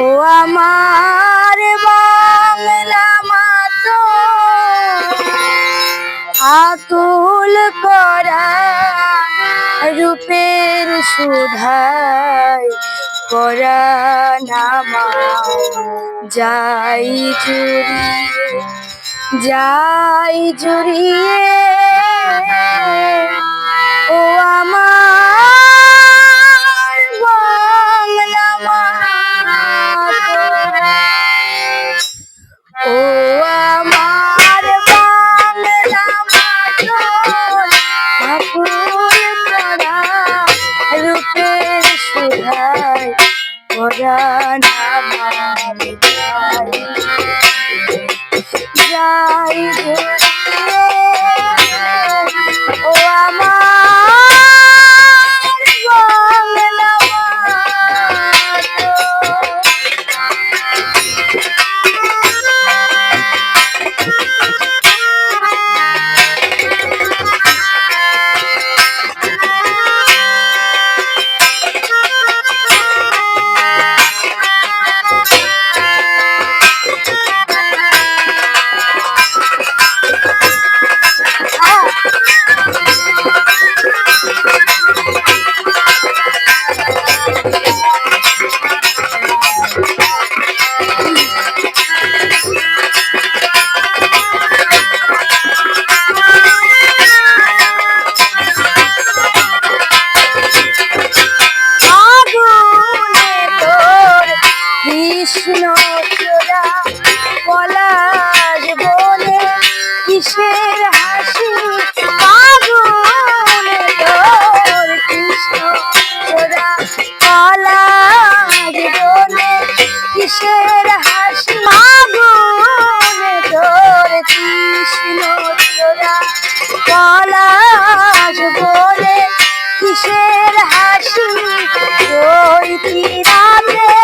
ও আমার বাংলা মাতো আকুল করা রূপের সুধায় করা নামা যাই জুড়িয়ে যাই জুড়িয়ে সুধায় পরাণ কৃষ্ণ চোরা বলে কিসের হাসি? পাগল কৃষ্ণ চোরা পলাশ বলে কিসের হাসি? পাগল তোর কৃষ্ণ চোরা পলাশ বলে কিসের হাসি? রাতে